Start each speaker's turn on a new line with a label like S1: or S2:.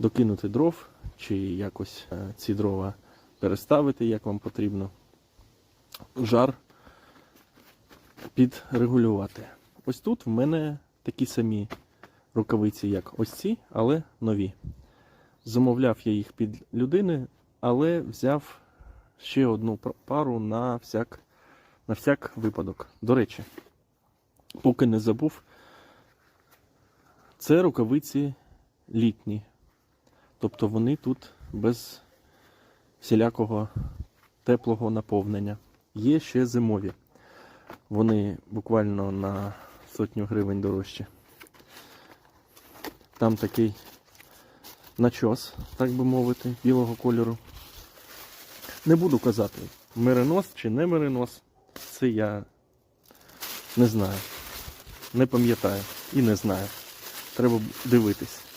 S1: докинути дров, чи якось е, ці дрова переставити, як вам потрібно. Жар підрегулювати. Ось тут в мене такі самі рукавиці, як ось ці, але нові. Замовляв я їх під людини, але взяв ще одну пару на всяк, на всяк випадок. До речі, поки не забув, це рукавиці літні. Тобто вони тут без всілякого теплого наповнення. Є ще зимові. Вони буквально на сотню гривень дорожчі. Там такий начос, так би мовити, білого кольору. Не буду казати, меринос чи не меринос. Це я не знаю. Не пам'ятаю і не знаю. Треба дивитись.